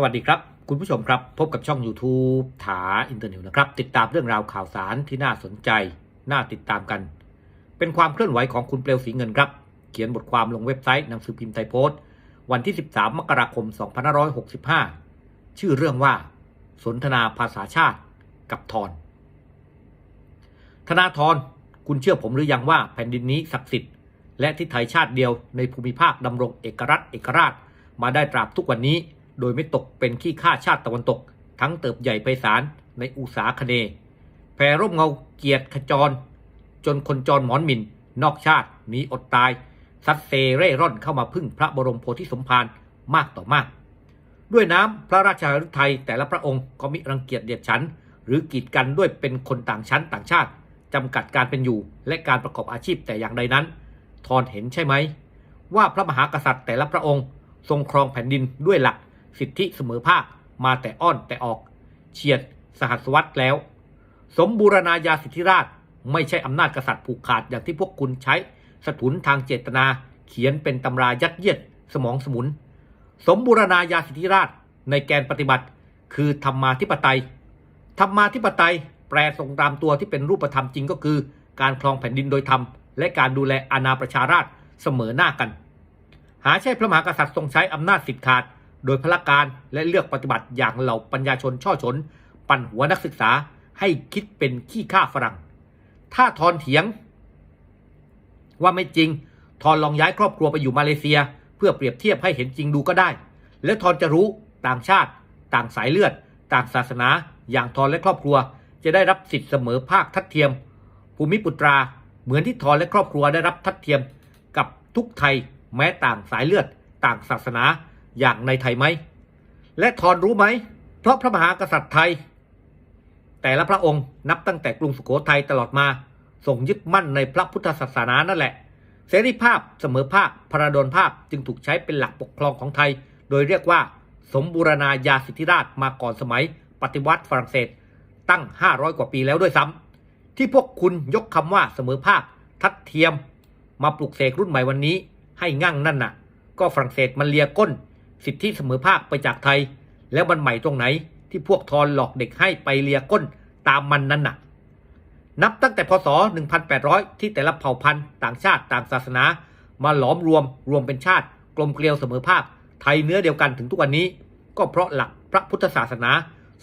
สวัสดีครับ คุณผู้ชมครับ พบกับช่อง YouTube ถาอินเตอร์เน็ตนะครับ ติดตามเรื่องราวข่าวสารที่น่าสนใจ น่าติดตามกัน เป็นความเคลื่อนไหวของคุณเปลวสีเงินครับ เขียนบทความลงเว็บไซต์หนังสือพิมพ์ไทยโพสต์วันที่ 13 มกราคม 2565 ชื่อเรื่องว่า สนทนาภาษาชาติกับทอนธนาธรคุณเชื่อผมหรือยังว่าแผ่นดินนี้ศักดิ์สิทธิ์และที่ไทยชาติเดียวในภูมิภาคดำรงเอกรัฐเอกราช มาได้ตราบทุกวันนี้ โดยไม่ตกเป็นขี้ข้าชาติตะวันตก ทั้งเติบใหญ่ไพศาลในอุสาคเน แผ่ร่มเงาเกียรติขจร จนคนจรหมอนหมินนอกชาติหนีอดตาย ซัดเซเร่ร่อนเข้ามาพึ่งพระบรมโพธิสมภารมากต่อมาก ด้วยน้ำพระราชาฤทัยแต่ละพระองค์ก็มิรังเกียจเดียดฉัน หรือกีดกันด้วยเป็นคนต่างชั้นต่างชาติจำกัดการเป็นอยู่และการประกอบอาชีพแต่อย่างใดนั้น ทอนเห็นใช่ไหม ว่าพระมหากษัตริย์แต่ละพระองค์ ทรงครองแผ่นดินด้วยหลัก สิทธิเสมอภาคมาแต่อ้อนแต่ออกเฉียดสหัสวรรษแล้ว สมบูรณาญาสิทธิราชไม่ใช่อำนาจกษัตริย์ผูกขาดอย่างที่พวกคุณใช้สถุนทางเจตนาเขียนเป็นตำรายัดเยียดสมองสมุน สมบูรณาญาสิทธิราชในแกนปฏิบัติ คือธรรมาธิปไตย ธรรมาธิปไตยแปลทรงตามตัวที่เป็นรูปธรรมจริงก็คือ การครองแผ่นดินโดยธรรม และการดูแลอาณาประชาราชเสมอหน้ากัน หาใช่พระมหากษัตริย์ทรงใช้อำนาจสิทธิขาด โดยพละการและเลือกปฏิบัติอย่างเหล่าปัญญาชนช่อชน ปั่นหัวนักศึกษาให้คิดเป็นขี้ข้าฝรั่ง ถ้าทอนเถียง ว่าไม่จริง ทอนลองย้ายครอบครัวไปอยู่มาเลเซีย เพื่อเปรียบเทียบให้เห็นจริงดูก็ได้ และทอนจะรู้ต่างชาติ ต่างสายเลือด ต่างศาสนา อย่างทอนและครอบครัว จะได้รับสิทธิเสมอภาคทัดเทียม ภูมิปุตราเหมือนที่ทอนและครอบครัวได้รับทัดเทียม กับทุกไทย แม้ต่างสายเลือด ต่างศาสนา อย่างในไทยไหม และทอนรู้ไหม เพราะพระมหากษัตริย์ไทย แต่ละพระองค์นับตั้งแต่กรุงสุโขทัยตลอดมาทรงยึดมั่นในพระพุทธศาสนานั่นแหละ เสรีภาพเสมอภาคพระดลภาพจึงถูกใช้เป็นหลักปกครองของไทย โดยเรียกว่า สมบูรณาญาสิทธิราชมาก่อนสมัย ปฏิวัติฝรั่งเศสตั้ง 500 กว่าปีแล้วด้วยซ้ำที่พวกคุณยกคำว่าเสมอภาคทัดเทียม มาปลุกเสกรุ่นใหม่วันนี้ ให้งั่งนั่นน่ะ ก็ฝรั่งเศสมันเลียก้น สิทธิเสมอภาคไปจากไทย แล้วมันใหม่ตรงไหนที่พวกทอนหลอกเด็กให้ไปเลียก้นตามมันนั่นน่ะ นับตั้งแต่พศ 1800 ที่แต่ละเผ่าพันธุ์ต่างชาติต่างศาสนา มาหลอมรวมรวมเป็นชาติ กลมเกลียวเสมอภาค ไทยเนื้อเดียวกันถึงทุกวันนี้ ก็เพราะหลักพระพุทธศาสนา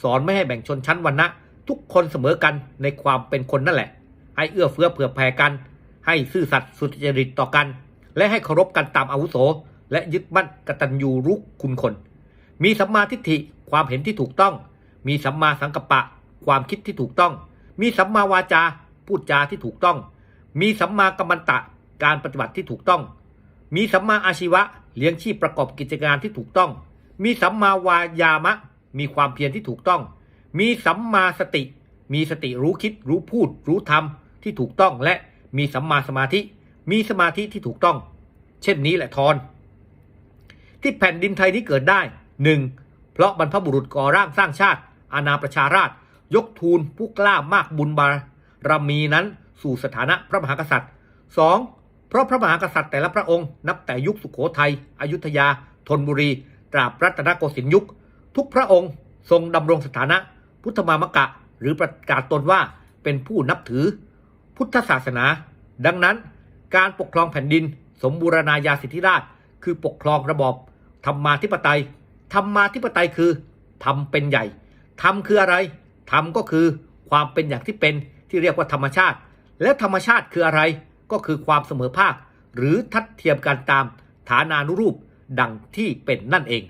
สอนไม่ให้แบ่งชนชั้นวรรณะ ทุกคนเสมอกันในความเป็นคนนั่นแหละ ให้เอื้อเฟื้อเผื่อแผ่กัน ให้ซื่อสัตย์สุจริตต่อกัน และให้เคารพกันตามอาวุโส และยึดมั่นกตัญญูรุกคุณคน มีสัมมาทิฏฐิความเห็นที่ถูกต้อง มีสัมมาสังกัปปะ ความคิดที่ถูกต้อง มีสัมมาวาจาพูดจาที่ถูกต้อง มีสัมมากัมมันตะการปฏิบัติที่ถูกต้อง มีสัมมาอาชีวะเลี้ยงชีพประกอบกิจการที่ถูกต้อง มีสัมมาวายามะ มีความเพียรที่ถูกต้อง มีสัมมาสติ มีสติรู้คิดรู้พูด รู้ทำที่ถูกต้องและมีสัมมาสมาธิ มีสมาธิที่ถูกต้อง เช่นนี้แหละทอน ที่แผ่นดินไทยนี้เกิดได้หนึ่งเพราะบรรพบุรุษก่อร่างสร้างชาติ อาณาประชาราชยกทูลผู้กล้ามากบุญบารมีนั้นสู่สถานะพระมหากษัตริย์ 2. เพราะพระมหากษัตริย์แต่ละพระองค์นับแต่ยุคสุขโขทัยอยุธยา ธนบุรี ตราบรัตนโกสินทร์ยุค ทุกพระองค์ทรงดำรงสถานะ พุทธมามกะ หรือประกาศตนว่าเป็นผู้นับถือ พุทธศาสนา ดังนั้น การปกครองแผ่นดิน สมบูรณาญาสิทธิราช คือปกครองระบอบ ธรรมาธิปไตยธรรมาธิปไตยคือทำเป็นใหญ่ธรรมคืออะไรธรรมก็คือความเป็นอย่างที่เป็นที่เรียกว่าธรรมชาติ และธรรมชาติคืออะไร ก็คือความเสมอภาค หรือทัดเทียมกันตามฐานานุรูปดังที่เป็นนั่นเอง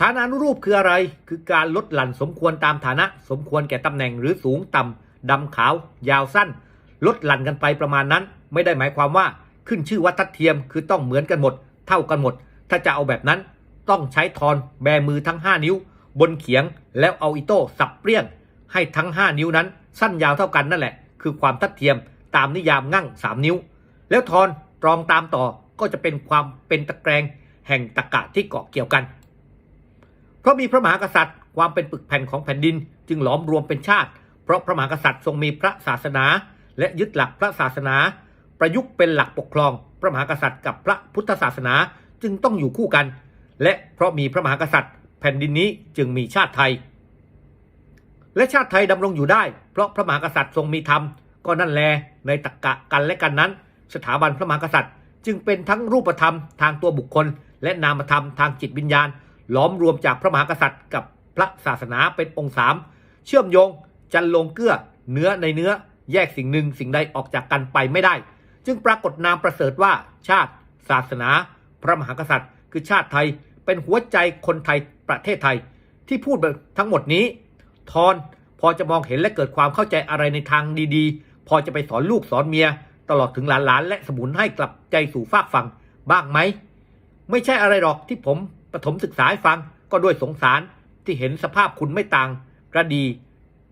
ฐานานุรูปคืออะไร คือการลดหลั่นสมควรตามฐานะ สมควรแก่ตำแหน่งหรือสูงต่ำดำขาว ยาวสั้น ลดหลั่นกันไปประมาณนั้น ไม่ได้หมายความว่าขึ้นชื่อว่าทัดเทียมคือต้องเหมือนกันหมด เท่ากันหมด ถ้าจะเอาแบบนั้นต้องใช้ทอนแบมือทั้ง 5 นิ้ว บนเขียงแล้วเอาอิโต้สับเปรี้ยง ให้ทั้ง 5 นิ้วนั้น สั้นยาวเท่ากันนั่นแหละ คือความทัดเทียมตามนิยามงั่ง 3 นิ้ว แล้วทอนตรองตามต่อก็จะเป็นความเป็นตะแกรงแห่งตะกะที่เกาะเกี่ยวกัน เพราะมีพระมหากษัตริย์ ความเป็นปึกแผ่นของแผ่นดินจึงหลอมรวมเป็นชาติ เพราะพระมหากษัตริย์ทรงมีพระศาสนา และยึดหลักพระศาสนา ประยุกต์เป็นหลักปกครอง พระมหากษัตริย์กับพระพุทธศาสนา จึงต้องอยู่คู่กัน และเพราะมีพระมหากษัตริย์ แผ่นดินนี้จึงมีชาติไทย และชาติไทยดำรงอยู่ได้ เพราะพระมหากษัตริย์ทรงมีธรรมก็นั่นแลในตรกกะกันและกันนั้น สถาบันพระมหากษัตริย์ จึงเป็นทั้งรูปธรรมทางตัวบุคคล และนามธรรมทางจิตวิญญาณ หลอมรวมจากพระมหากษัตริย์กับพระศาสนาเป็นองค์สามเชื่อมโยงจันลงเกื้อเนื้อในเนื้อแยกสิ่งหนึ่งสิ่งใดออกจากกันไปไม่ได้ จึงปรากฏนามประเสริฐว่าชาติ ศาสนา พระมหากษัตริย์ คือชาติไทยเป็นหัวใจคนไทยประเทศไทย ที่พูดทั้งหมดนี้ ทอนพอจะมองเห็นและเกิดความเข้าใจอะไรในทางดีๆ พอจะไปสอนลูกสอนเมีย ตลอดถึงหลานๆ และสมุนให้กลับใจสู่ฟากฝั่งบ้างไหม ไม่ใช่อะไรหรอกที่ผมประถมศึกษาให้ฟังก็ด้วยสงสารที่เห็นสภาพคุณไม่ต่างกระดี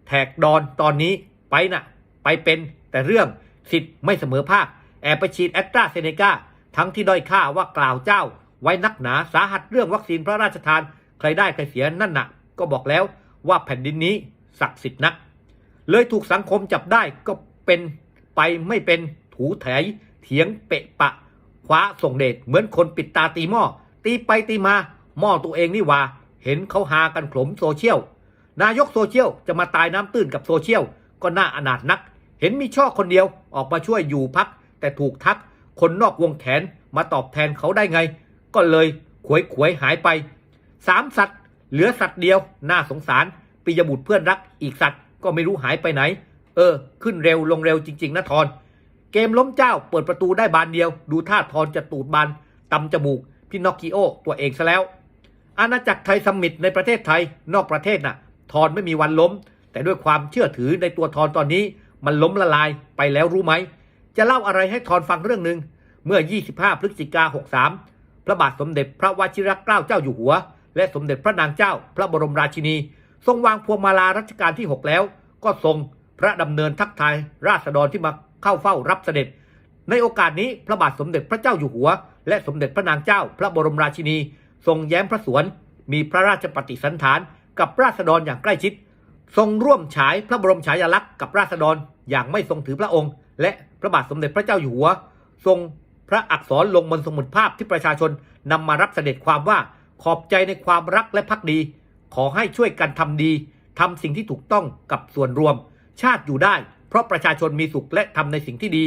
แทกดอนตอนนี้ไปนะ่ะ ไปเป็นแต่เรื่องสิทธิ์ไม่เสมอภาค แอบไปฉีดแอตราเซเนกา ทั้งที่ด้อยค่าว่ากล่าวเจ้า ไว้นักหนาสาหัสเรื่องวัคซีนพระราชทาน ใครได้ใครเสียนั่นน่ะ ก็บอกแล้วว่าแผ่นดินนี้ศักดิ์สิทธิ์นัก เลยถูกสังคมจับได้ก็เป็นไปไม่เป็นถูไถเถียงเปะปะคว้าส่งเดชเหมือนคนปิดตาตีหม้อตีไปตีมาหม้อตัวเองนี่ว่า เห็นเขาหากันขลมโซเชียลนายกโซเชียลจะมาตายน้ำตื้นกับโซเชียลก็น่าอนาถนัก เห็นมีช่อคนเดียวออกมาช่วยอยู่พัก แต่ถูกทัก คนนอกวงแขนมาตอบแทนเขาได้ไง ก็เลยขวยขวยหายไปสามสัตว์เหลือสัตว์เดียวน่าสงสารปิยบุตรเพื่อนรักอีกสัตว์ก็ไม่รู้หายไปไหน เออ ขึ้นเร็วลงเร็วจริง ๆนะทอน เกมล้มเจ้าเปิดประตูได้บานเดียว ดูท่าทอนจะตูดบานตำจมูกพี่นอกกิโอตัวเองซะแล้ว อาณาจักรไทยสมิตในประเทศไทยนอกประเทศน่ะ ทอนไม่มีวันล้ม แต่ด้วยความเชื่อถือในตัวทอนตอนนี้ มันล้มละลายไปแล้วรู้ไหม จะเล่าอะไรให้ทอนฟังเรื่องหนึ่งเมื่อ 25 พฤศจิกา 63 พระบาทสมเด็จพระวชิรเกล้าเจ้าอยู่หัว และสมเด็จพระนางเจ้า พระบรมราชินี ทรงวางพวงมาลารัชกาลที่ 6 แล้ว ก็ทรงพระดำเนินทักทายราษฎรที่มาเข้าเฝ้ารับเสด็จ ในโอกาสนี้พระบาทสมเด็จพระเจ้าอยู่หัว และสมเด็จพระนางเจ้า พระบรมราชินี ทรงแย้มพระสวน มีพระราชปฏิสันฐานกับราษฎรอย่างใกล้ชิด ทรงร่วมฉายพระบรมฉายาลักษณ์กับราษฎรอย่างไม่ทรงถือพระองค์ และ พระบาทสมเด็จพระเจ้าอยู่หัว ทรงพระอักษรลงบนสมุดภาพที่ประชาชนนำมารับเสด็จความว่าขอบใจในความรักและพักดี ขอให้ช่วยกันทำดีทำสิ่งที่ถูกต้องกับส่วนรวม ชาติอยู่ได้ เพราะประชาชนมีสุขและทำในสิ่งที่ดี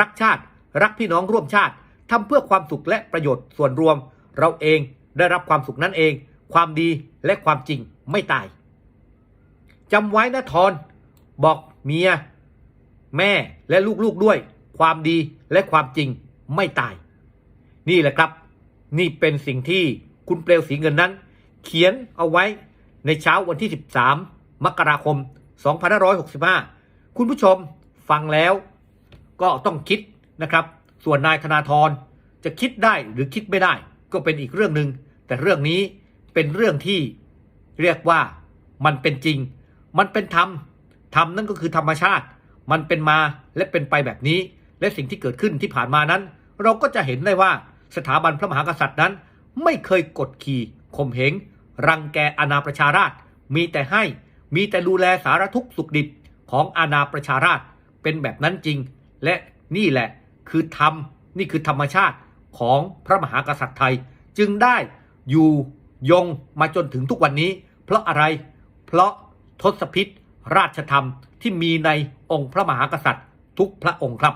รักชาติ รักพี่น้องร่วมชาติทำเพื่อความสุขและประโยชน์ส่วนรวม เราเองได้รับความสุขนั้นเอง ความดีและความจริงไม่ตายจำไว้นะทอน บอกเมีย แม่และลูกๆด้วย ความดีและความจริงไม่ตาย นี่แหละครับ นี่เป็นสิ่งที่คุณเปลวสีเงินนั้น เขียนเอาไว้ในเช้าวันที่ 13 มกราคม 2565 คุณผู้ชมฟังแล้วก็ต้องคิดนะครับ ส่วนนายธนาธรจะคิดได้หรือคิดไม่ได้ ก็เป็นอีกเรื่องหนึ่งแต่เรื่องนี้เป็นเรื่องที่เรียกว่ามันเป็นจริง มันเป็นธรรมธรรมนั่นก็คือธรรมชาติ มันเป็นมาและเป็นไปแบบนี้ และสิ่งที่เกิดขึ้นที่ผ่านมานั้น เราก็จะเห็นได้ว่าสถาบันพระมหากษัตริย์นั้น ไม่เคยกดขี่ข่มเหง รังแกอาณาประชาราชมีแต่ให้มีแต่ดูแลสารทุกสุขดิบของอาณาประชาราชเป็นแบบนั้นจริง และนี่แหละคือธรรมนี่คือธรรมชาติของพระมหากษัตริย์ไทย จึงได้อยู่ยงมาจนถึงทุกวันนี้ เพราะอะไร เพราะทศพิษราชธรรมที่มีใน องค์พระมหากษัตริย์ทุกพระองค์ครับ